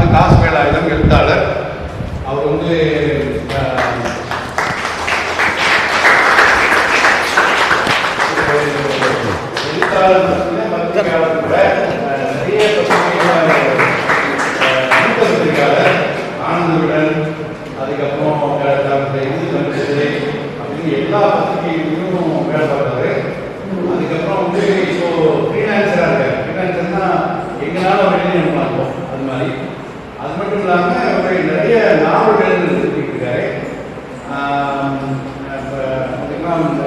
வந்து காசு வேலாயுதம் எழுத்தாளர் அவர் வந்து அஹ், எழுத்தாளர் மட்டும் இல்ல, பத்திரிகையாளர் கூட அஹ், நிறைய பத்திரிகையாளர், அஹ், மூத்த பத்திரிகையாளர் ஆனந்தவுடன் அதுக்கப்புறம் அஹ், டாக்டர் இந்து தமிழிசை அப்படின்னு எல்லா பத்திரிகைகளிலும் வேலை பார்த்தாரு அதுக்கப்புறம் வந்து இப்போ ஃப்ரீலான்சராக இருக்காரு ஃப்ரீலான்சர்னா எங்களால் அவர் எழுதி பார்ப்போம் அது மாதிரி அது மட்டும் இல்லாமல் அவர் நிறைய நாவல்கள் எழுதியிருக்காரு ஆம், இப்ப பார்த்தீங்கன்னா இந்த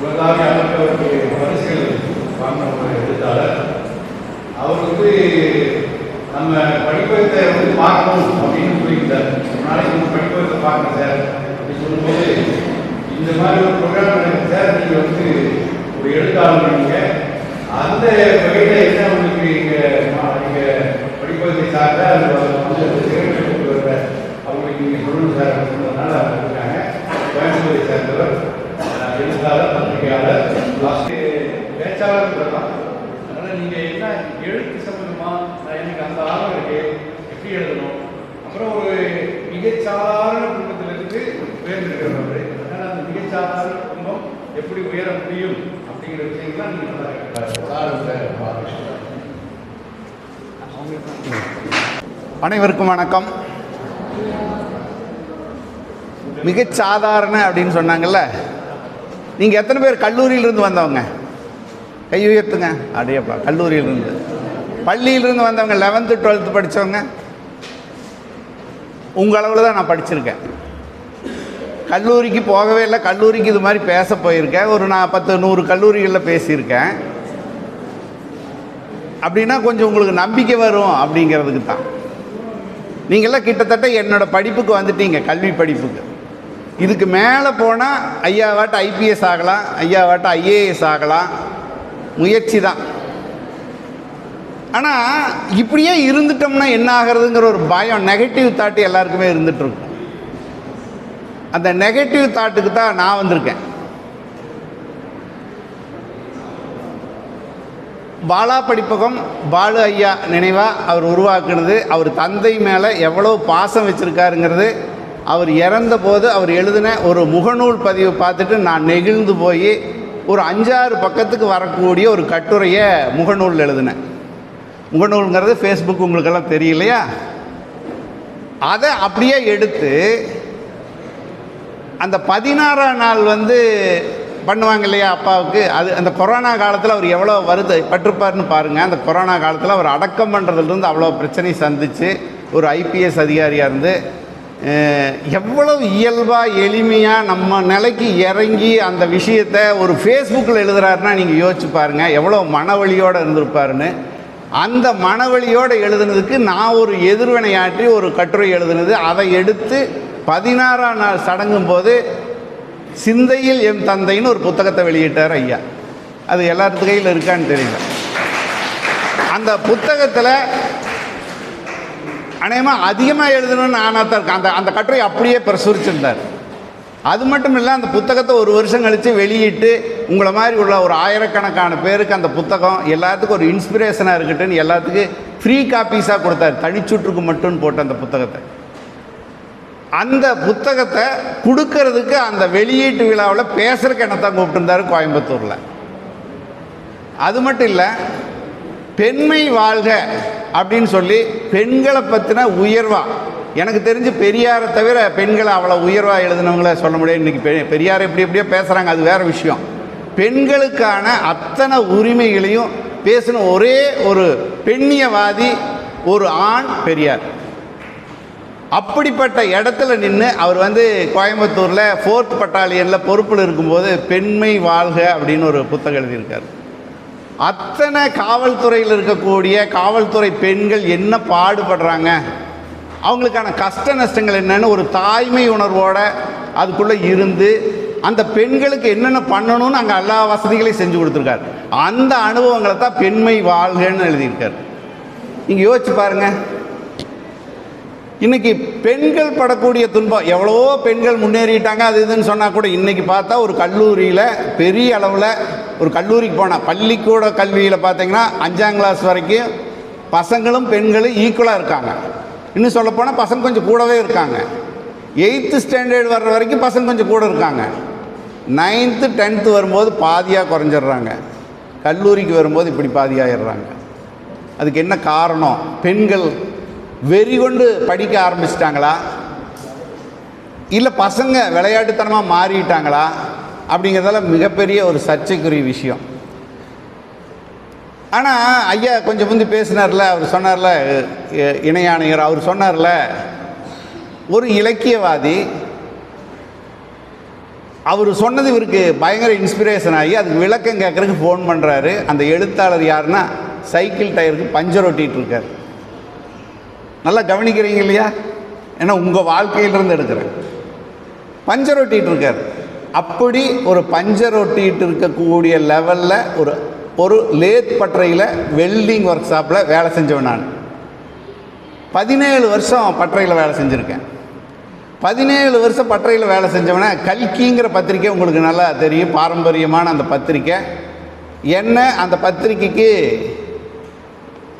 உலகாவிய அளவுக்கு பரிசுகள் வாங்கின ஒரு எழுத்தாளர் அவர் வந்து நம்ம படிப்பகத்தை வந்து பார்க்கணும் அப்படின்னு சொல்லியிருந்தார். ஒரு நாளைக்கு நம்ம படிப்பகத்தை பார்க்கணும் சார் அப்படின்னு சொல்லும்போது இந்த மாதிரி ஒரு ப்ரோக்ராம் நடக்குது சார் நீங்கள் வந்து ஒரு எழுத்தாளர் நீங்கள் அந்த வகையில் என்ன உங்களுக்கு இங்கே நீங்கள் படிப்பகத்தை சார்ந்த அது வந்து சிறப்பு கொண்டு வர அவங்களுக்கு நீங்கள் சொல்லணும் சார் அப்படின்னு சொன்னதுனால அவங்க இருக்காங்க. கோயம்புத்தூரை சேர்ந்தவர் எழுத்தாளர் பத்திரிகையாளர் பேச்சாளர் தான். அதனால் நீங்கள் என்ன எழுத்து சம்பந்தமா நான் எனக்கு அந்த ஆர்வம் இருக்கு எப்படி எழுதணும். அப்புறம் ஒரு மிகச்சாதாரண குடும்பத்திலிருந்து உயர்ந்திருக்கிறவர் அதனால் அந்த மிகச்சாதாரண குடும்பம் எப்படி உயர முடியும் அப்படிங்கிற விஷயங்கள்லாம் நீங்கள் நல்லா அனைவருக்கும் வணக்கம். மிகச்சாதாரண அப்படின்னு சொன்னாங்கல்ல. நீங்கள் எத்தனை பேர் கல்லூரியிலிருந்து வந்தவங்க? கை உயர்த்துங்க. அப்படியேப்பா கல்லூரியிலிருந்து. பள்ளியிலிருந்து வந்தவங்க லெவன்த்து டுவெல்த்து படித்தவங்க உங்கள் அளவில் தான் நான் படிச்சிருக்கேன். கல்லூரிக்கு போகவே இல்லை கல்லூரிக்கு இது மாதிரி பேச போயிருக்கேன். ஒரு நான் பத்து நூறு கல்லூரிகளில் பேசியிருக்கேன். அப்படின்னா கொஞ்சம் உங்களுக்கு நம்பிக்கை வரும் அப்படிங்கிறதுக்கு தான். நீங்கள்லாம் கிட்டத்தட்ட என்னோட படிப்புக்கு வந்துட்டீங்க கல்வி படிப்புக்கு. இதுக்கு மேலே போனால் ஐயாவாட்ட ஐபிஎஸ் ஆகலாம் ஐயாவாட்ட ஐஏஎஸ் ஆகலாம். முயற்சி தான். ஆனால் இப்படியே இருந்துட்டோம்னா என்ன ஆகிறதுங்கிற ஒரு பயம் நெகட்டிவ் தாட்டு எல்லாருக்குமே இருந்துட்டுருக்கும். அந்த நெகட்டிவ் தாட்டுக்கு தான் நான் வந்திருக்கேன். பாலா படிப்பகம் பாலு ஐயா நினைவாக அவர் உருவாக்குனது அவர் தந்தை மேலே எவ்வளோ பாசம் வச்சுருக்காருங்கிறது அவர் இறந்த போது அவர் எழுதின ஒரு முகநூல் பதிவை பார்த்துட்டு நான் நெகிழ்ந்து போய் ஒரு அஞ்சாறு பக்கத்துக்கு வரக்கூடிய ஒரு கட்டுரையை முகநூல் எழுதினேன். முகநூலுங்கிறது ஃபேஸ்புக் உங்களுக்கெல்லாம் தெரியலையா? அதை அப்படியே எடுத்து அந்த பதினாறாம் நாள் வந்து பண்ணுவாங்க இல்லையா அப்பாவுக்கு? அது அந்த கொரோனா காலத்தில் அவர் எவ்வளோ வருது பட்டிருப்பாருன்னு பாருங்கள் அந்த கொரோனா காலத்தில் அவர் அடக்கம் பண்ணுறதுலேருந்து அவ்வளோ பிரச்சனை சந்தித்து ஒரு ஐபிஎஸ் அதிகாரியாக இருந்து எவ்வளவு இயல்பாக எளிமையாக நம்ம நிலைக்கு இறங்கி அந்த விஷயத்தை ஒரு ஃபேஸ்புக்கில் எழுதுறாருன்னா நீங்கள் யோசிச்சு பாருங்கள் எவ்வளோ மனவழியோடு இருந்திருப்பாருன்னு. அந்த மனவழியோடு எழுதுனதுக்கு நான் ஒரு எதிர்வினையாற்றி ஒரு கட்டுரை எழுதுனது. அதை எடுத்து பதினாறாம் நாள் சடங்கும் போது சிந்தையில் எம் தந்தைன்னு ஒரு புத்தகத்தை வெளியிட்டார் ஐயா. அது எல்லாத்து கையில் இருக்கான்னு தெரியல. அந்த புத்தகத்தில் அநேகமாக அதிகமாக எழுதணும்னு நானாக தான் இருக்கேன். அந்த அந்த கட்டுரை அப்படியே பிரசுரிச்சிருந்தார். அது மட்டும் இல்லை அந்த புத்தகத்தை ஒரு வருஷம் கழித்து வெளியிட்டு உங்களை மாதிரி உள்ள ஒரு ஆயிரக்கணக்கான பேருக்கு அந்த புத்தகம் எல்லாத்துக்கும் ஒரு இன்ஸ்பிரேஷனாக இருக்கட்டும்னு எல்லாத்துக்கும் ஃப்ரீ காப்பீஸாக கொடுத்தாரு. தனிச்சுற்றுக்கு மட்டும் போட்ட அந்த புத்தகத்தை. அந்த புத்தகத்தை கொடுக்கறதுக்கு அந்த வெளியீட்டு விழாவில் பேசுகிறக்கு என்ன தான் கூப்பிட்டுருந்தாரு கோயம்புத்தூரில். அது மட்டும் இல்லை பெண்மை வாழ்க அப்படின்னு சொல்லி பெண்களை பற்றின உயர்வாக எனக்கு தெரிஞ்சு பெரியாரை தவிர பெண்களை அவ்வளோ உயர்வாக எழுதினவங்கள சொல்ல முடியாது. இன்றைக்கி பெ பெரியார் எப்படி எப்படியோ பேசுகிறாங்க அது வேறு விஷயம். பெண்களுக்கான அத்தனை உரிமைகளையும் பேசின ஒரே ஒரு பெண்ணியவாதி ஒரு ஆண் பெரியார். அப்படிப்பட்ட இடத்துல நின்று அவர் வந்து கோயம்புத்தூரில் ஃபோர்த் பட்டாலியனில் பொறுப்பில் இருக்கும்போது பெண்மை வாழ்க அப்படின்னு ஒரு புத்தகம் எழுதியிருக்கார். அத்தனை காவல்துறையில் இருக்கக்கூடிய காவல்துறை பெண்கள் என்ன பாடுபடுறாங்க? அவங்களுக்கான கஷ்ட நஷ்டங்கள் என்னென்னு ஒரு தாய்மை உணர்வோட அதுக்குள்ளே இருந்து அந்த பெண்களுக்கு என்னென்ன பண்ணணும்னு அங்கே எல்லா வசதிகளையும் செஞ்சு கொடுத்துருக்காரு. அந்த அனுபவங்களை தான் பெண்மை வாழ்கன்னு எழுதியிருக்காரு. நீங்கள் யோசிச்சு பாருங்கள் இன்னைக்கு பெண்கள் படக்கூடிய துன்பம் எவ்வளோ பெண்கள் முன்னேறிட்டாங்க அது இதுன்னு சொன்னால் கூட இன்றைக்கி பார்த்தா ஒரு கல்லூரியில் பெரிய அளவில் ஒரு கல்லூரிக்கு போனால் பள்ளிக்கூட கல்வியில் பார்த்தீங்கன்னா அஞ்சாம் கிளாஸ் வரைக்கும் பசங்களும் பெண்களும் ஈக்குவலாக இருக்காங்க. இன்னும் சொல்லப்போனால் பசங்க கொஞ்சம் கூடவே இருக்காங்க. எயித்து ஸ்டாண்டர்ட் வர்ற வரைக்கும் பசங்க கொஞ்சம் கூட இருக்காங்க. நைன்த்து டென்த்து வரும்போது பாதியாக குறைஞ்சிடுறாங்க. கல்லூரிக்கு வரும்போது இப்படி பாதியாகிடுறாங்க அதுக்கு என்ன காரணம்? பெண்கள் வெறி கொண்டு படிக்க ஆரம்பிச்சிட்டாங்களா? இல்லை பசங்க விளையாட்டுத்தனமாக மாறிட்டாங்களா? அப்படிங்கிறதால மிகப்பெரிய ஒரு சர்ச்சைக்குரிய விஷயம். ஆனால் ஐயா கொஞ்சம் முந்தி பேசினார்ல அவர் சொன்னார்ல இணையாணையர் இணை ஆணையர் அவர் சொன்னார்ல ஒரு இலக்கியவாதி அவர் சொன்னது இவருக்கு பயங்கர இன்ஸ்பிரேஷன் ஆகி அதுக்கு விளக்கம் கேட்குறதுக்கு ஃபோன் பண்ணுறாரு அந்த எழுத்தாளர் யாருன்னா சைக்கிள் டயருக்கு பஞ்சர் ஒட்டிகிட்டு இருக்கார் நல்லா கவனிக்கிறீங்க இல்லையா? ஏன்னா உங்கள் வாழ்க்கையிலிருந்து எடுக்கிறேன். பஞ்சர் ஒட்டிகிட்டு இருக்கார் அப்படி ஒரு பஞ்சர் ஒட்டிகிட்டு இருக்கக்கூடிய லெவலில் ஒரு ஒரு லேத் பட்டறையில் வெல்டிங் ஒர்க் ஷாப்பில் வேலை செஞ்சவன் நான். பதினேழு வருஷம் பட்டறையில் வேலை செஞ்சுருக்கேன். பதினேழு வருஷம் பட்டறையில் வேலை செஞ்சவனே கல்கிங்கிற பத்திரிக்கை உங்களுக்கு நல்லா தெரியும் பாரம்பரியமான அந்த பத்திரிக்கை. என்ன அந்த பத்திரிக்கைக்கு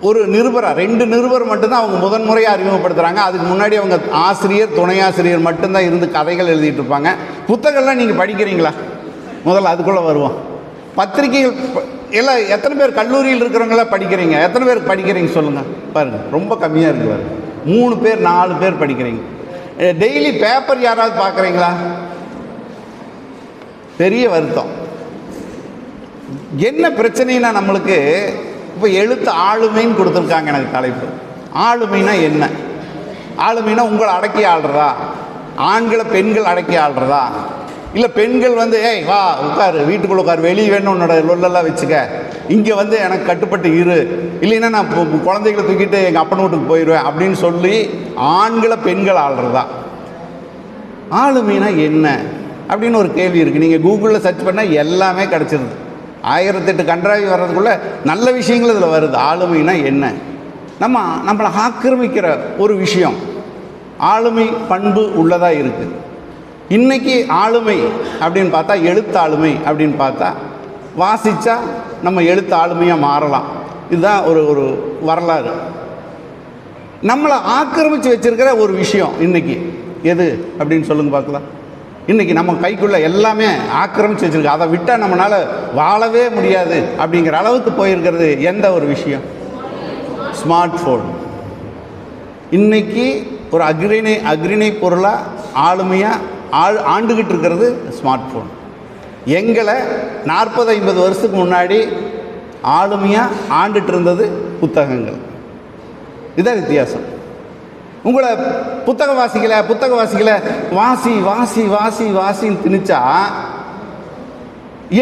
ஒரு நிருபராக ரெண்டு நிருபர் மட்டும்தான் அவங்க முதன் முறையாக அறிமுகப்படுத்துகிறாங்க அதுக்கு முன்னாடி அவங்க ஆசிரியர் துணை ஆசிரியர் மட்டும்தான் இருந்து கதைகள் எழுதிட்டு இருப்பாங்க. புத்தகம்லாம் நீங்கள் படிக்கிறீங்களா? முதல்ல அதுக்குள்ளே வருவோம். பத்திரிகைகள் இல்லை எத்தனை பேர் கல்லூரியில் இருக்கிறவங்களாம் படிக்கிறீங்க? எத்தனை பேர் படிக்கிறீங்க சொல்லுங்கள் பாருங்கள் ரொம்ப கம்மியாக இருக்குது பாருங்க. மூணு பேர் நாலு பேர் படிக்கிறீங்க. டெய்லி பேப்பர் யாராவது பார்க்குறீங்களா பெரிய வருத்தம். என்ன பிரச்சனைனா நம்மளுக்கு இப்போ எழுத்து ஆளுமைன்னு கொடுத்துருக்காங்க எனக்கு தலைப்பு. ஆளுமைனா என்ன? ஆளுமைனா உங்களை அடக்கி ஆள்றதா? ஆண்களை பெண்கள் அடக்கி ஆள்றதா? இல்லை பெண்கள் வந்து ஏய் வா உட்காரு வீட்டுக்குள்ள உட்காரு வெளியே வேணும் உன்னோட லொல்லெல்லாம் வச்சுக்க. இங்கே வந்து எனக்கு கட்டுப்பட்டு இரு. இல்லைன்னா நான் இப்போ குழந்தைகளை தூக்கிட்டு எங்கள் அப்பன் வீட்டுக்கு போயிடுவேன் அப்படின்னு சொல்லி ஆண்களை பெண்கள் ஆள்றதா? ஆளுமைனா என்ன? அப்படின்னு ஒரு கேள்வி இருக்குது நீங்கள் கூகுளில் சர்ச் பண்ணால் எல்லாமே கிடச்சிருது. ஆயிரத்தெட்டு கன்றாவி வர்றதுக்குள்ளே நல்ல விஷயங்கள் இதில் வருது. ஆளுமைனா என்ன? நம்ம நம்மளை ஆக்கிரமிக்கிற ஒரு விஷயம். ஆளுமை பண்பு உள்ளதாக இருக்குது இன்னைக்கு ஆளுமை அப்படின்னு பார்த்தா எழுத்தாளுமை அப்படின்னு பார்த்தா வாசித்தா நம்ம எழுத்து ஆளுமையாக மாறலாம். இதுதான் ஒரு ஒரு வரலாறு. நம்மளை ஆக்கிரமித்து வச்சிருக்கிற ஒரு விஷயம் இன்னைக்கு. எது அப்படின்னு சொல்லுங்க பார்க்கலாம். இன்றைக்கி நம்ம கைக்குள்ளே எல்லாமே ஆக்கிரமித்து வச்சுருக்கோம் அதை விட்டால் நம்மளால் வாழவே முடியாது அப்படிங்கிற அளவுக்கு போயிருக்கிறது எந்த ஒரு விஷயம்? ஸ்மார்ட் ஃபோன் இன்னைக்கு ஒரு அக்ரிணை அக்ரிணை பொருளாக ஆளுமையாக ஆள் ஆண்டுகிட்டு இருக்கிறது ஸ்மார்ட் ஃபோன் எங்களை நாற்பது ஐம்பது வருஷத்துக்கு முன்னாடி ஆளுமையாக ஆண்டுட்டு இருந்தது புத்தகங்கள். இதுதான் வித்தியாசம். உங்களை புத்தக வாசிக்கல புத்தக வாசிக்கல வாசி வாசி வாசி வாசின்னு திணிச்சா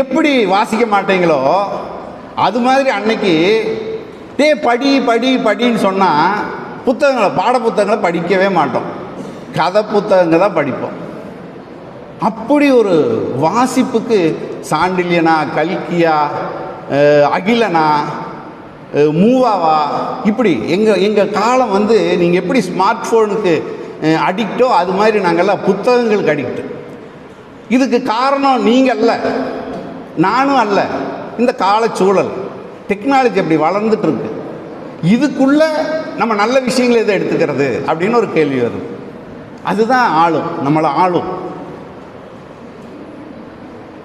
எப்படி வாசிக்க மாட்டீங்களோ அது மாதிரி அன்னைக்கு டே படி படி படின்னு சொன்னால் புத்தகங்களை பாட புத்தகங்களை படிக்கவே மாட்டோம். கதை புத்தகங்கள் தான் படிப்போம். அப்படி ஒரு வாசிப்புக்கு சாண்டில்யனா கல்கியா அகிலனா மூவாவா? இப்படி. எங்கள் எங்கள் காலம் வந்து நீங்கள் எப்படி ஸ்மார்ட் ஃபோனுக்கு அடிக்டோ அது மாதிரி நாங்கள்லாம் புத்தகங்களுக்கு அடிக்ட் இதுக்கு காரணம் நீங்கள் அல்ல. நானும் அல்ல. இந்த காலச்சூழல். டெக்னாலஜி அப்படி வளர்ந்துட்டு இருக்கு இதுக்குள்ளே நம்ம நல்ல விஷயங்களை எதை எடுத்துக்கிறது? அப்படின்னு ஒரு கேள்வி வருது. அதுதான் ஆளும். நம்மளை ஆளும்.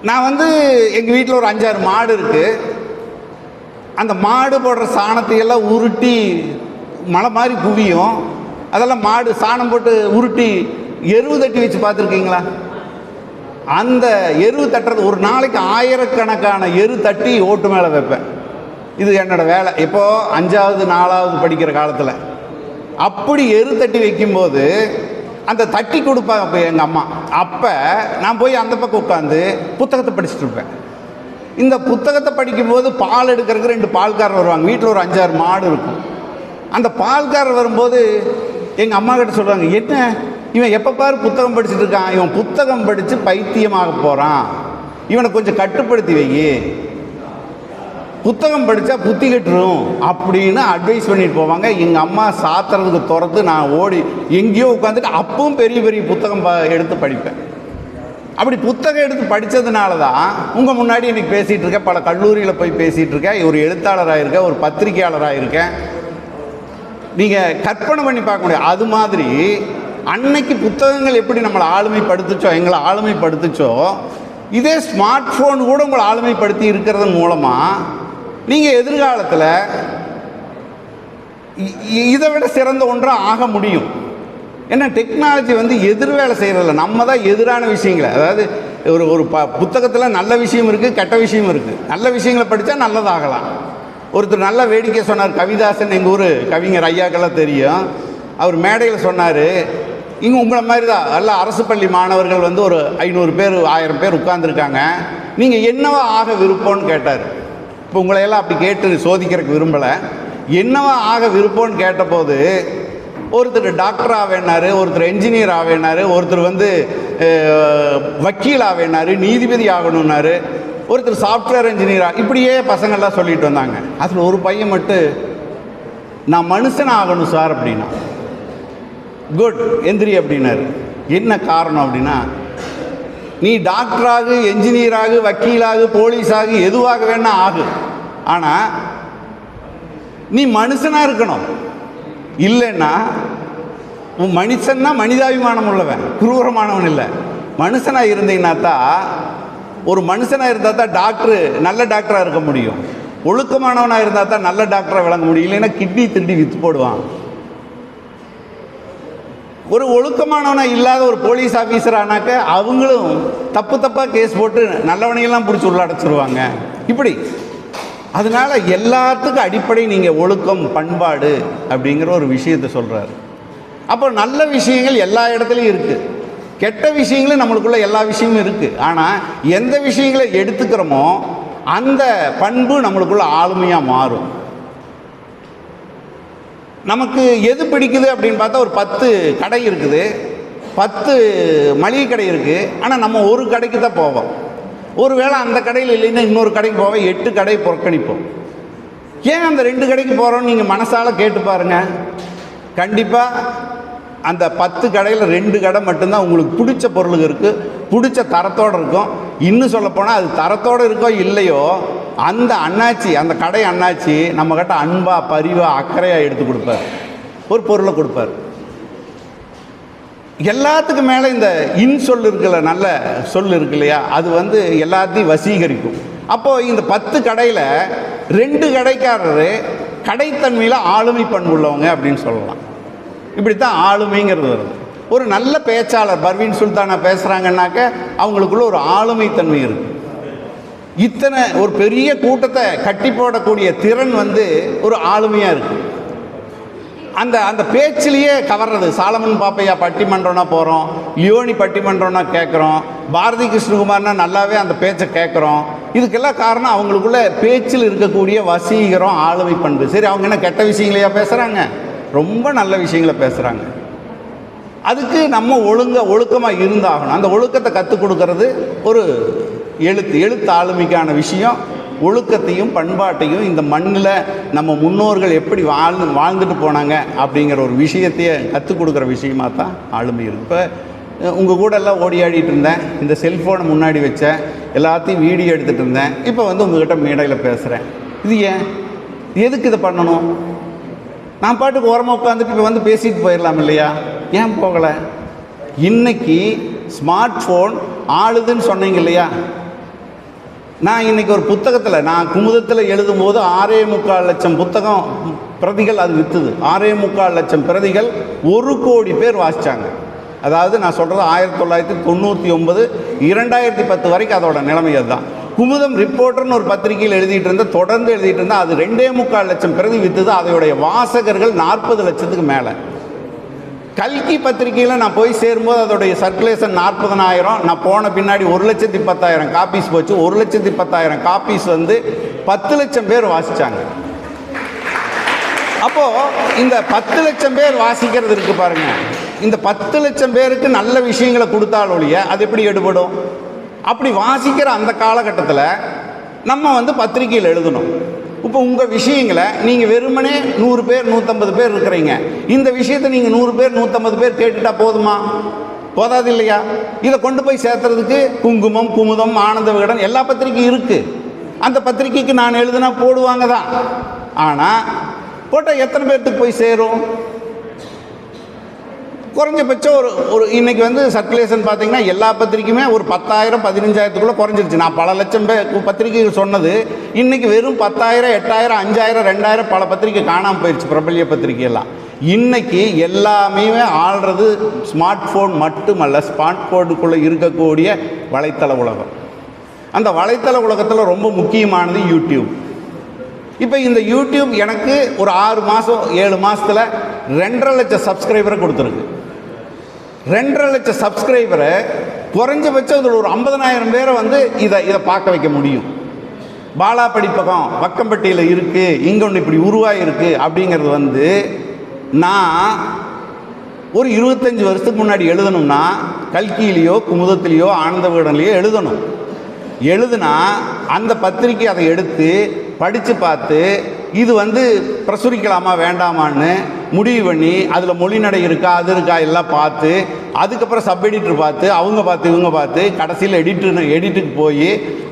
நான் வந்து எங்கள் வீட்டில் ஒரு அஞ்சாறு மாடு இருக்குது அந்த மாடு போடுற சாணத்தை எல்லாம் உருட்டி மலை மாதிரி குவியும். அதெல்லாம் மாடு சாணம் போட்டு உருட்டி எருவு தட்டி வச்சு பார்த்துருக்கீங்களா? அந்த எருவு தட்டுறது ஒரு நாளைக்கு ஆயிரக்கணக்கான எரு தட்டி ஓட்டு மேலே வைப்பேன். இது என்னோடய வேலை. இப்போது அஞ்சாவது நாலாவது படிக்கிற காலத்தில். அப்படி எரு தட்டி வைக்கும்போது அந்த தட்டி கொடுப்பாங்க அப்போ எங்கள் அம்மா. அப்போ நான் போய் அந்த பக்கம் உட்காந்து புத்தகத்தை படிச்சுட்டு இருப்பேன். இந்த புத்தகத்தை படிக்கும்போது பால் எடுக்கிறதுக்கு ரெண்டு பால்காரர் வருவாங்க. வீட்டில் ஒரு அஞ்சாறு மாடு இருக்கும். அந்த பால்காரர் வரும்போது எங்கள் அம்மா கிட்ட சொல்லுவாங்க என்ன? இவன் எப்போ பாரு புத்தகம் படிச்சுட்டு இருக்கான். இவன் புத்தகம் படித்து பைத்தியமாக போகிறான் இவனை கொஞ்சம் கட்டுப்படுத்தி வை புத்தகம் படித்தா புத்தி கட்டுரும் அப்படின்னு அட்வைஸ் பண்ணிட்டு போவாங்க. எங்கள் அம்மா சாத்துறதுக்கு துறந்து நான் ஓடி எங்கேயோ உட்காந்துட்டு அப்பவும் பெரிய பெரிய புத்தகம் ப எடுத்து படிப்பேன். அப்படி புத்தகம் எடுத்து படித்ததுனால தான் உங்கள் முன்னாடி இன்றைக்கி பேசிகிட்டு இருக்கேன் பல கல்லூரியில் போய் பேசிகிட்டு இருக்கேன் ஒரு எழுத்தாளராக இருக்கேன் ஒரு பத்திரிகையாளராக இருக்கேன் நீங்கள் கற்பனை பண்ணி பார்க்க முடியாது. அது மாதிரி அன்னைக்கு புத்தகங்கள் எப்படி நம்மளை ஆளுமைப்படுத்துச்சோ எங்களை ஆளுமைப்படுத்துச்சோ இதே ஸ்மார்ட் ஃபோன் கூட உங்களை ஆளுமைப்படுத்தி இருக்கிறதன் மூலமாக நீங்கள் எதிர்காலத்தில் இதை விட சிறந்த ஒன்றாக ஆக முடியும். ஏன்னா டெக்னாலஜி வந்து எதிர் வேலை செய்கிறதில்ல நம்ம தான் எதிரான விஷயங்களை. அதாவது ஒரு ஒரு ப புத்தகத்தில் நல்ல விஷயம் இருக்குது கெட்ட விஷயம் இருக்குது நல்ல விஷயங்களை படித்தா நல்லதாகலாம். ஒருத்தர் நல்ல வேடிக்கை சொன்னார். கவிதாசன் எங்கள் ஊர் கவிஞர் ஐயாக்கெல்லாம் தெரியும். அவர் மேடையில் சொன்னார் இங்கே உங்களை மாதிரி தான் எல்லாம் அரசு பள்ளி மாணவர்கள் வந்து ஒரு ஐநூறு பேர் ஆயிரம் பேர் உட்கார்ந்துருக்காங்க. நீங்கள் என்னவா ஆக விருப்பம்னு கேட்டார். இப்போ உங்களையெல்லாம் அப்படி கேட்டு சோதிக்கிறதுக்கு விரும்பலை. என்னவா ஆக விருப்பம்னு கேட்டபோது ஒருத்தர் டாக்டர் ஆவேனாரு ஒருத்தர் என்ஜினியர் ஆவேனாரு ஒருத்தர் வந்து வக்கீல் ஆவேனாரு நீதிபதி ஆகணும்னாரு ஒருத்தர் சாஃப்ட்வேர் இன்ஜினியராக இப்படியே பசங்கள்லாம் சொல்லிட்டு வந்தாங்க. அதில் ஒரு பையன் மட்டும் நான் மனுஷன் ஆகணும் சார் அப்படின்னா. குட் எந்திரி அப்படின்னாரு. என்ன காரணம் அப்படின்னா நீ டாக்டராகு என்ஜினியராகு வக்கீலாகு போலீஸாகு எதுவாக வேணா ஆகு. ஆனால் நீ மனுஷனாக இருக்கணும். இல்லைன்னா உன் மனுஷன்னா மனிதாபிமானம் உள்ளவன் குரூரமானவன் இல்லை. மனுஷனாக இருந்தீங்கன்னா தான் ஒரு மனுஷனாக இருந்தால் தான் டாக்டரு நல்ல டாக்டராக இருக்க முடியும். ஒழுக்கமானவனாக இருந்தால் தான் நல்ல டாக்டராக விளங்க முடியும். இல்லைன்னா கிட்னி திருடி விற்று போடுவான். ஒரு ஒழுக்கமானவனாக இல்லாத ஒரு போலீஸ் ஆஃபீஸர் ஆனாக்க அவங்களும் தப்பு தப்பாக கேஸ் போட்டு நல்லவனையெல்லாம் பிடிச்சி உள்ள அடைச்சிருவாங்க இப்படி. அதனால எல்லாத்துக்கும் அடிப்படை நீங்கள் ஒழுக்கம் பண்பாடு அப்படிங்கிற ஒரு விஷயத்தை சொல்கிறாரு அப்போ நல்ல விஷயங்கள் எல்லா இடத்துலையும் இருக்குது கெட்ட விஷயங்களும் நம்மளுக்குள்ள எல்லா விஷயமும் இருக்குது ஆனால் எந்த விஷயங்களை எடுத்துக்கிறோமோ அந்த பண்பு நம்மளுக்குள்ள ஆளுமையாக மாறும். நமக்கு எது பிடிக்குது அப்படின்னு பார்த்தா ஒரு பத்து கடை இருக்குது. பத்து மளிகை கடை இருக்குது ஆனால் நம்ம ஒரு கடைக்கு தான் போவோம். ஒருவேளை அந்த கடையில் இல்லைன்னா இன்னொரு கடைக்கு போவோம். எட்டு கடை புறக்கணிப்போம். ஏன் அந்த ரெண்டு கடைக்கு போகிறோன்னு நீங்கள் மனசால் கேட்டு பாருங்கள் கண்டிப்பாக அந்த பத்து கடையில் ரெண்டு கடை மட்டும்தான் உங்களுக்கு பிடிச்ச பொருளுங்க இருக்குது பிடிச்ச தரத்தோடு இருக்கும். இன்னும் சொல்லப்போனால் அது தரத்தோடு இருக்கோ இல்லையோ அந்த அண்ணாச்சி அந்த கடை அண்ணாச்சி நம்மக்கிட்ட அன்பாக பரிவாக அக்கறையாக எடுத்து கொடுப்பார். ஒரு பொருளை கொடுப்பார். எல்லாத்துக்கும் மேலே இந்த இன் சொல் இருக்குல்ல நல்ல சொல் இருக்கு இல்லையா? அது வந்து எல்லாத்தையும் வசீகரிக்கும். அப்போது இந்த பத்து கடையில் ரெண்டு கடைக்காரரு கடைத்தன்மையில் ஆளுமை பண்பு உள்ளவங்க அப்படின்னு சொல்லலாம். இப்படித்தான் ஆளுமைங்கிறது வருது. ஒரு நல்ல பேச்சாளர் பர்வீன் சுல்தானா பேசுகிறாங்கன்னாக்க அவங்களுக்குள்ள ஒரு ஆளுமைத்தன்மை இருக்குது இத்தனை ஒரு பெரிய கூட்டத்தை கட்டி போடக்கூடிய திறன் வந்து ஒரு ஆளுமையாக இருக்குது அந்த அந்த பேச்சிலேயே கவர்றது. சாலமன் பாப்பையா பட்டிமன்றம்னா போகிறோம் லியோனி பட்டிமன்றம்னா கேட்குறோம் பாரதி கிருஷ்ணகுமார்னா நல்லாவே அந்த பேச்சை கேட்குறோம் இதுக்கெல்லாம் காரணம் அவங்களுக்குள்ள பேச்சில் இருக்கக்கூடிய வசீகரம் ஆளுமை பண்பு சரி அவங்க என்ன கெட்ட விஷயங்களையா பேசுகிறாங்க ரொம்ப நல்ல விஷயங்களை பேசுகிறாங்க அதுக்கு நம்ம ஒழுங்க ஒழுக்கமாக இருந்தாகணும். அந்த ஒழுக்கத்தை கற்றுக் கொடுக்கறது ஒரு எழுத்து. எழுத்து ஆளுமைக்கான விஷயம். ஒழுக்கத்தையும் பண்பாட்டையும் இந்த மண்ணில் நம்ம முன்னோர்கள் எப்படி வாழ்ந்து வாழ்ந்துட்டு போனாங்க அப்படிங்கிற ஒரு விஷயத்தையே கற்றுக் கொடுக்குற விஷயமாக தான் ஆளுமை இருக்கு. இப்போ உங்கள் கூட எல்லாம் ஓடி ஆடிட்டு இருந்தேன். இந்த செல்ஃபோனை முன்னாடி வச்சேன். எல்லாத்தையும் வீடியோ எடுத்துகிட்டு இருந்தேன். இப்போ வந்து உங்ககிட்ட மேடையில் பேசுகிறேன் இது ஏன்? எதுக்கு இதை பண்ணணும்? நான் பாட்டுக்கு ஓரமாக உட்காந்துட்டு இப்போ வந்து பேசிட்டு போயிடலாம் இல்லையா? ஏன் போகலை? இன்னைக்கு ஸ்மார்ட் ஃபோன் ஆளுதுன்னு சொன்னீங்க இல்லையா? நான் இன்னைக்கு ஒரு புத்தகத்தில் நான் குமுதத்தில் எழுதும்போது ஆறே முக்கால் லட்சம் புத்தகம் பிரதிகள் அது விற்றுது ஆறே முக்கால் லட்சம் பிரதிகள் ஒரு கோடி பேர் வாசித்தாங்க அதாவது நான் சொல்கிறது ஆயிரத்தி தொள்ளாயிரத்தி தொண்ணூற்றி ஒன்பது இரண்டாயிரத்தி பத்து வரைக்கும் அதோட நிலைமை அதுதான். குமுதம் ரிப்போர்ட்டர்னு ஒரு பத்திரிகையில் எழுதிட்டு இருந்தால் தொடர்ந்து எழுதிட்டு இருந்தால் அது ரெண்டே முக்கால் லட்சம் பிரதி விற்றுது அதோடைய வாசகர்கள் நாற்பது லட்சத்துக்கு மேலே. கல்கி பத்திரிகையில் நான் போய் சேரும்போது அதோடைய சர்க்குலேஷன் நாற்பதனாயிரம். நான் போன பின்னாடி ஒரு லட்சத்தி பத்தாயிரம் காப்பீஸ் போச்சு. ஒரு லட்சத்தி பத்தாயிரம் காப்பீஸ் வந்து பத்து லட்சம் பேர் வாசித்தாங்க அப்போது இந்த பத்து லட்சம் பேர் வாசிக்கிறது இருக்கு பாருங்க. இந்த பத்து லட்சம் பேருக்கு நல்ல விஷயங்களை கொடுத்தால் ஒழிய அது எப்படி எடுபடும்? அப்படி வாசிக்கிற அந்த காலகட்டத்தில் நம்ம வந்து பத்திரிக்கையில் எழுதணும். இப்போ உங்கள் விஷயங்களை நீங்கள் வெறுமனே நூறு பேர் நூற்றம்பது பேர் இருக்கிறீங்க. இந்த விஷயத்தை நீங்கள் நூறு பேர் நூற்றம்பது பேர் கேட்டுட்டா போதுமா? போதாது இல்லையா? இதை கொண்டு போய் சேர்த்துறதுக்கு குங்குமம் குமுதம் ஆனந்த விகடன் எல்லா பத்திரிக்கையும் இருக்குது அந்த பத்திரிக்கைக்கு நான் எழுதுனா போடுவாங்க தான். ஆனால் போட்டால் எத்தனை பேர்த்துக்கு போய் சேரும்? குறைஞ்சபட்சம் ஒரு ஒரு இன்றைக்கி வந்து சர்க்குலேஷன் பார்த்தீங்கன்னா எல்லா பத்திரிக்கையுமே ஒரு பத்தாயிரம் பதினஞ்சாயிரத்துக்குள்ளே குறைஞ்சிருச்சு. நான் பல லட்சம் பேர் பத்திரிக்கைகள் சொன்னது. இன்றைக்கி வெறும் பத்தாயிரம் எட்டாயிரம் அஞ்சாயிரம் ரெண்டாயிரம் பல பத்திரிக்கை காணாமல் போயிடுச்சு பிரபல்ய பத்திரிக்கையெல்லாம் இன்றைக்கி எல்லாமே ஆள்றது ஸ்மார்ட் ஃபோன் மட்டுமல்ல ஸ்மார்ட் ஃபோனுக்குள்ளே இருக்கக்கூடிய வலைத்தள உலகம். அந்த வலைத்தள உலகத்தில் ரொம்ப முக்கியமானது யூடியூப். இப்போ இந்த யூடியூப் எனக்கு ஒரு ஆறு மாதம் ஏழு மாதத்தில் ரெண்டரை லட்சம் சப்ஸ்கிரைபரை கொடுத்துருக்கு. ரெண்டரை லட்சம் சப்ஸ்கிரைபரை குறைஞ்சபட்சம் அதில் ஒரு ஐம்பதனாயிரம் பேரை வந்து இதை இதை பார்க்க வைக்க முடியும். பாலா படிப்பகம் வக்கம்பட்டியில் இருக்குது இங்கே ஒன்று இப்படி உருவாயிருக்கு அப்படிங்கிறது வந்து நான் ஒரு இருபத்தஞ்சி வருஷத்துக்கு முன்னாடி எழுதணும்னா கல்கியிலையோ குமுதத்திலேயோ ஆனந்த விகடன்லையோ எழுதணும். எழுதுனா அந்த பத்திரிக்கை அதை எடுத்து படித்து பார்த்து இது வந்து பிரசுரிக்கலாமா வேண்டாமான்னு முடிவு பண்ணி அதில் மொழிநடை இருக்கா அது இருக்கா எல்லாம் பார்த்து அதுக்கப்புறம் சப் எடிட்டர் பார்த்து அவங்க பார்த்து இவங்க பார்த்து கடைசியில் எடிட்டர் எடிட்டுக்கு போய்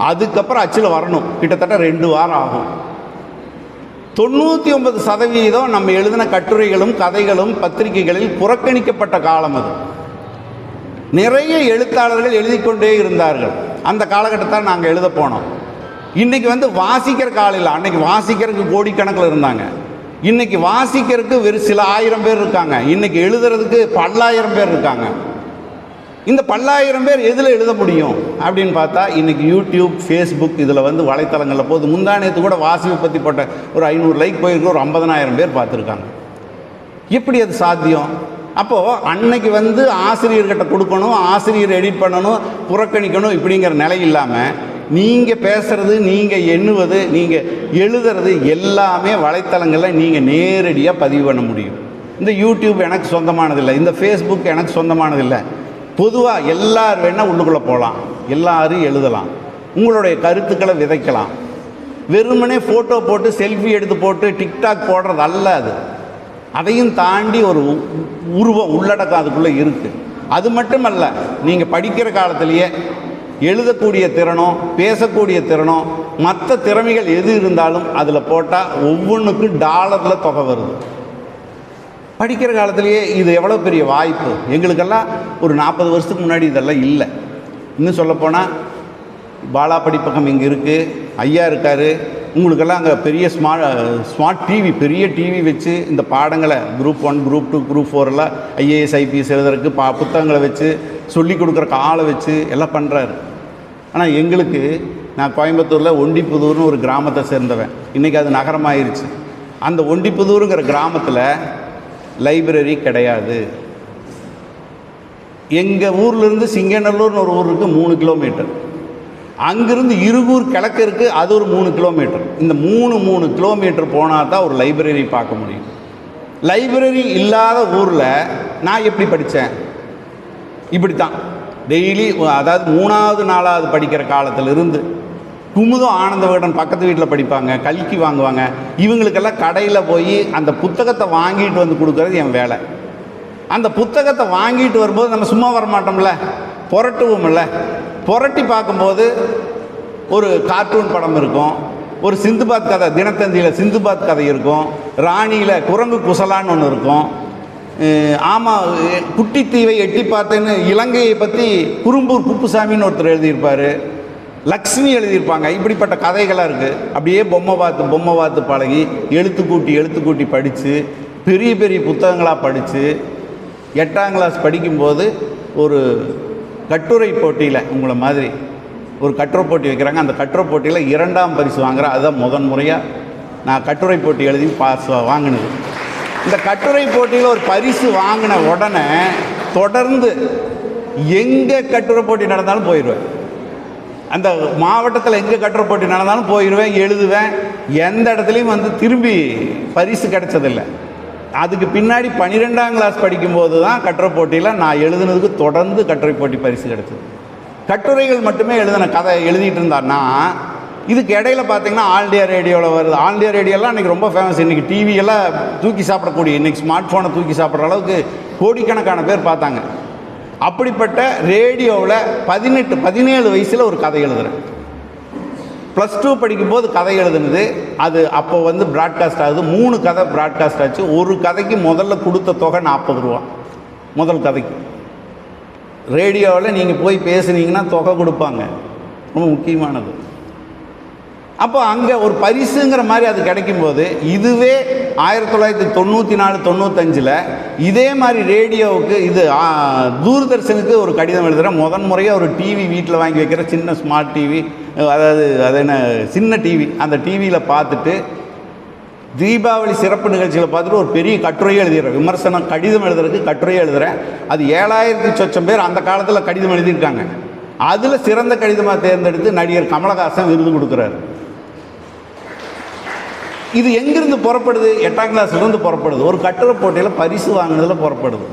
அதுக்கப்புறம் அச்சில் வரணும். கிட்டத்தட்ட ரெண்டு வாரம் ஆகும். தொண்ணூற்றி ஒன்பது சதவீதம் நம்ம எழுதின கட்டுரைகளும் கதைகளும் பத்திரிகைகளில் புறக்கணிக்கப்பட்ட காலம் அது. நிறைய எழுத்தாளர்கள் எழுதி கொண்டே இருந்தார்கள். அந்த காலகட்டத்தில் நாங்கள் எழுத போனோம். இன்னைக்கு வந்து வாசிக்கிற காலம் இல்லை. அன்னைக்கு வாசிக்கிறதுக்கு கோடிக்கணக்கில் இருந்தாங்க. இன்னைக்கு வாசிக்கிறதுக்கு வெறும் சில ஆயிரம் பேர் இருக்காங்க. இன்னைக்கு எழுதுறதுக்கு பல்லாயிரம் பேர் இருக்காங்க. இந்த பல்லாயிரம் பேர் எதில் எழுத முடியும்? அப்படின்னு பார்த்தா இன்னைக்கு யூடியூப் ஃபேஸ்புக் இதில் வந்து வலைத்தளங்களில் போது முந்தானியத்து கூட வாசிப்பை பற்றி போட்ட ஒரு ஐநூறு லைக் போயிருக்கு. ஒரு ஐம்பதனாயிரம் பேர் பார்த்துருக்காங்க. எப்படி அது சாத்தியம்? அப்போது அன்னைக்கு வந்து ஆசிரியர்கிட்ட கொடுக்கணும் ஆசிரியர் எடிட் பண்ணணும் புறக்கணிக்கணும் இப்படிங்கிற நிலை இல்லாமல் நீங்கள் பேசுகிறது நீங்கள் எண்ணுவது நீங்கள் எழுதுறது எல்லாமே வலைத்தளங்களில் நீங்கள் நேரடியாக பதிவு பண்ண முடியும். இந்த யூடியூப் எனக்கு சொந்தமானதில்லை இந்த ஃபேஸ்புக் எனக்கு சொந்தமானதில்லை. பொதுவாக எல்லார் வேணால் உள்ளுக்குள்ளே போகலாம் எல்லாரும் எழுதலாம் உங்களுடைய கருத்துக்களை விதைக்கலாம். வெறுமனே ஃபோட்டோ போட்டு செல்ஃபி எடுத்து போட்டு டிக்டாக் போடுறது அல்ல அது. அதையும் தாண்டி ஒரு உருவம் உள்ளடக்கம் அதுக்குள்ளே இருக்குது அது மட்டுமல்ல நீங்கள் படிக்கிற காலத்திலேயே எழுதக்கூடிய திறனோ பேசக்கூடிய திறனோ மற்ற திறமைகள் எது இருந்தாலும் அதில் போட்டால் ஒவ்வொன்றுக்கும் டாலரில் தொகை வருது. படிக்கிற காலத்திலேயே இது எவ்வளோ பெரிய வாய்ப்பு? எங்களுக்கெல்லாம் ஒரு நாற்பது வருஷத்துக்கு முன்னாடி இதெல்லாம் இல்லை. இன்னும் சொல்லப்போனால் பாலா படிப்பகம் இங்கே இருக்குது ஐயா இருக்கார். உங்களுக்கெல்லாம் அங்கே பெரிய ஸ்மார்ட் ஸ்மார்ட் டிவி பெரிய டிவி வச்சு இந்த பாடங்களை group one group two group ஃபோரில் ஐஏஎஸ் ஐபிஎஸ் எழுதுறதுக்கு பா புத்தகங்களை வச்சு சொல்லி கொடுக்குறக்கு ஆளை வச்சு எல்லாம் பண்ணுறாரு ஆனால் எங்களுக்கு நான் கோயம்புத்தூரில் ஒண்டிப்புதூர்னு ஒரு கிராமத்தை சேர்ந்தவன். இன்றைக்கி அது நகரமாயிருச்சு. அந்த ஒண்டிப்புதூருங்கிற கிராமத்தில் லைப்ரரி கிடையாது. எங்கள் ஊர்லேருந்து சிங்கநல்லூர்னு ஒரு ஊர் இருக்குது மூணு கிலோமீட்டர். அங்கேருந்து இருகூர் கிழக்கு இருக்குது அது ஒரு மூணு கிலோமீட்டர். இந்த மூணு மூணு கிலோமீட்டர் போனால் தான் ஒரு லைப்ரரி பார்க்க முடியும். லைப்ரரி இல்லாத ஊரில் நான் எப்படி படித்தேன் இப்படி தான் டெய்லி அதாவது மூணாவது நாலாவது படிக்கிற காலத்திலிருந்து குமுதம் ஆனந்த விகடன் பக்கத்து வீட்டில் படிப்பாங்க கல்கி வாங்குவாங்க. இவங்களுக்கெல்லாம் கடையில் போய் அந்த புத்தகத்தை வாங்கிட்டு வந்து கொடுக்கறது என் வேலை. அந்த புத்தகத்தை வாங்கிட்டு வரும்போது நம்ம சும்மா வர மாட்டோம்ல புரட்டுவோம்ல. புரட்டி பார்க்கும்போது ஒரு கார்ட்டூன் படம் இருக்கும் ஒரு சிந்துபாத் கதை தினத்தந்தியில் சிந்துபாத் கதை இருக்கும் ராணியில் குரங்கு குசலான்னு ஒன்று இருக்கும். ஆமாம் ஆமா குட்டித்தீவை எட்டி பார்த்தேன்னு இலங்கையை பற்றி குறும்பூர் குப்புசாமின்னு ஒருத்தர் எழுதியிருப்பார். லக்ஷ்மி எழுதியிருப்பாங்க. இப்படிப்பட்ட கதைகளாக இருக்குது அப்படியே பொம்மை பார்த்து பொம்மை பார்த்து பழகி எழுத்து கூட்டி எழுத்து கூட்டி படித்து பெரிய பெரிய புத்தகங்களாக படித்து எட்டாம் கிளாஸ் படிக்கும்போது ஒரு கட்டுரை போட்டியில் உங்களை மாதிரி ஒரு கட்டுரை போட்டி வைக்கிறாங்க. அந்த கட்டுரை போட்டியில் இரண்டாம் பரிசு வாங்குகிறேன் அதுதான் முதன் முறையாக நான் கட்டுரை போட்டி எழுதி பாஸ் வாங்கினது. இந்த கட்டுரை போட்டியில் ஒரு பரிசு வாங்கின உடனே தொடர்ந்து எங்கே கட்டுரை போட்டி நடந்தாலும் போயிடுவேன் அந்த மாவட்டத்தில் எங்கே கட்டுரை போட்டி நடந்தாலும் போயிடுவேன் எழுதுவேன். எந்த இடத்துலையும் வந்து திரும்பி பரிசு கிடைச்சதில்லை. அதுக்கு பின்னாடி பன்னிரெண்டாம் கிளாஸ் படிக்கும்போது தான் கட்டுரை போட்டியில் நான் எழுதுனதுக்கு தொடர்ந்து கட்டுரை போட்டி பரிசு கிடைச்சது. கட்டுரைகள் மட்டுமே எழுதின கதை எழுதிட்டு இருந்தான்னா இதுக்கு இடையில பார்த்தீங்கன்னா ஆல் இண்டியா ரேடியோவில் வருது. ஆல் இண்டியா ரேடியோலாம் இன்றைக்கி ரொம்ப ஃபேமஸ் இன்றைக்கி டிவியெல்லாம் தூக்கி சாப்பிடக்கூடிய இன்றைக்கி ஸ்மார்ட் ஃபோனை தூக்கி சாப்பிட்ற அளவுக்கு கோடிக்கணக்கான பேர் பார்த்தாங்க. அப்படிப்பட்ட ரேடியோவில் பதினெட்டு பதினேழு வயசில் ஒரு கதை எழுதுகிறேன் ப்ளஸ் டூ படிக்கும்போது கதை எழுதுனது. அது அப்போ வந்து ப்ராட்காஸ்ட் ஆகுது. மூணு கதை ப்ராட்காஸ்ட் ஆச்சு. ஒரு கதைக்கு முதல்ல கொடுத்த தொகை நாற்பது ரூபா. முதல் கதைக்கு. ரேடியோவில் நீங்கள் போய் பேசுனீங்கன்னா தொகை கொடுப்பாங்க. ரொம்ப முக்கியமானது. அப்போ அங்கே ஒரு பரிசுங்கிற மாதிரி அது கிடைக்கும்போது இதுவே ஆயிரத்தி தொள்ளாயிரத்தி தொண்ணூற்றி நாலு தொண்ணூத்தஞ்சில் இதே மாதிரி ரேடியோவுக்கு இது தூர்தர்ஷனுக்கு ஒரு கடிதம் எழுதுகிறேன் முதன் முறையாக ஒரு டிவி வீட்டில் வாங்கி வைக்கிற சின்ன ஸ்மார்ட் டிவி அதாவது அது என்ன சின்ன டிவி அந்த டிவியில் பார்த்துட்டு தீபாவளி சிறப்பு நிகழ்ச்சிகளை பார்த்துட்டு ஒரு பெரிய கட்டுரையை எழுதிடுறேன். விமர்சனம் கடிதம் எழுதுறதுக்கு கட்டுரையை எழுதுகிறேன் அது ஏழாயிரத்தி சொச்சம் பேர் அந்த காலத்தில் கடிதம் எழுதியிருக்காங்க. அதில் சிறந்த கடிதமாக தேர்ந்தெடுத்து நடிகர் கமலஹாசன் விருது கொடுக்குறாரு. இது எங்கிருந்து புறப்படுது? எட்டாம் கிளாஸ்லேருந்து புறப்படுது. ஒரு கட்டுரை போட்டியில் பரிசு வாங்கினதில் புறப்படுது.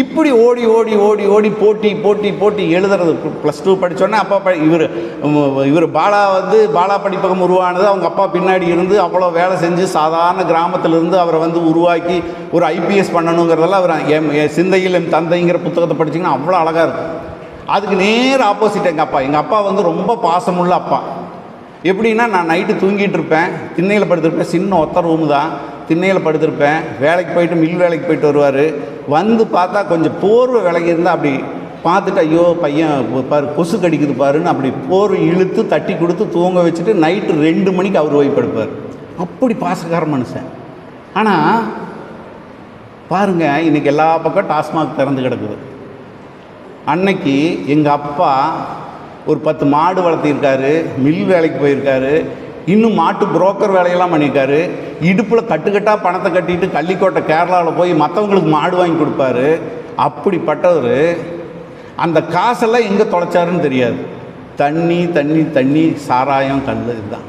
இப்படி ஓடி ஓடி ஓடி ஓடி போட்டி போட்டி போட்டி எழுதுறது. ப்ளஸ் டூ படித்தோன்னே அப்பா ப இவர் இவர் பாலா வந்து பாலா படிப்பகம் உருவானது. அவங்க அப்பா பின்னாடி இருந்து அவ்வளோ வேலை செஞ்சு சாதாரண கிராமத்திலிருந்து அவரை வந்து உருவாக்கி ஒரு ஐபிஎஸ் பண்ணணுங்கிறதெல்லாம் அவர் எம் என் சிந்தையில் என் தந்தைங்கிற புத்தகத்தை படிச்சிங்கன்னா அவ்வளோ அழகாக இருக்கும். அதுக்கு நேர் ஆப்போசிட் எங்கள் அப்பா. எங்கள் அப்பா வந்து ரொம்ப பாசமுள்ள அப்பா. எப்படின்னா நான் நைட்டு தூங்கிட்டு இருப்பேன் திண்ணையில் படுத்திருப்பேன். சின்ன ஒத்த ரூமு தான். திண்ணையில் படுத்திருப்பேன். வேலைக்கு போயிட்டு மில் வேலைக்கு போயிட்டு வருவார். வந்து பார்த்தா கொஞ்சம் போர்வை விலகி இருந்தால் அப்படி பார்த்துட்டு ஐயோ பையன் பாரு கொசு கடிக்குது பாருன்னு அப்படி போர்வை இழுத்து தட்டி கொடுத்து தூங்க வச்சுட்டு நைட்டு ரெண்டு மணிக்கு அவர் போய் படுப்பார். அப்படி பாசக்கார மனுஷன். ஆனால் பாருங்க இன்றைக்கி எல்லா பக்கம் டாஸ்மாக் திறந்து கிடக்குது. அன்னைக்கு எங்கள் அப்பா ஒரு பத்து மாடு வளர்த்திருக்காரு மில் வேலைக்கு போயிருக்காரு இன்னும் மாட்டு புரோக்கர் வேலையெல்லாம் பண்ணியிருக்காரு. இடுப்பில் கட்டுக்கட்டாக பணத்தை கட்டிட்டு கள்ளிக்கோட்டை கேரளாவில் போய் மற்றவங்களுக்கு மாடு வாங்கி கொடுப்பாரு. அப்படிப்பட்டவர் அந்த காசெல்லாம் எங்கே தொலைச்சாருன்னு தெரியாது. தண்ணி தண்ணி தண்ணி சாராயம் கல் இதுதான்.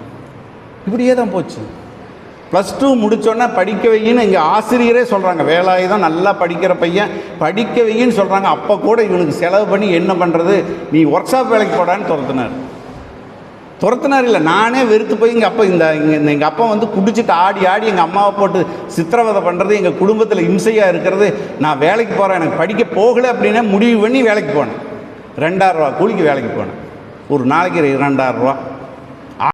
இப்படியே தான் போச்சு. ப்ளஸ் டூ முடிச்சோன்னே படிக்க வையின்னு எங்கள் ஆசிரியரே சொல்கிறாங்க வேலாயுதம் நல்லா படிக்கிற பையன். படிக்க வையின்னு சொல்கிறாங்க அப்போ கூட இவனுக்கு செலவு பண்ணி என்ன பண்ணுறது நீ ஒர்க் ஷாப் வேலைக்கு போடான்னு துரத்துனார். துரத்துனார் இல்லை நானே வெறுத்து போய் எங்கள் அப்பா இந்த இங்கே எங்கள் அப்பா வந்து குடிச்சிட்டு ஆடி ஆடி எங்கள் அம்மாவை போட்டு சித்திரவதை பண்ணுறது எங்கள் குடும்பத்தில் இம்சையாக இருக்கிறது. நான் வேலைக்கு போகிறேன் எனக்கு படிக்க போகலை அப்படின்னா முடிவு பண்ணி வேலைக்கு போனேன். ரெண்டாயிரம் ரூபா கூலிக்கு வேலைக்கு போனேன். ஒரு நாளைக்கு ரெண்டாயிரம் ரூபா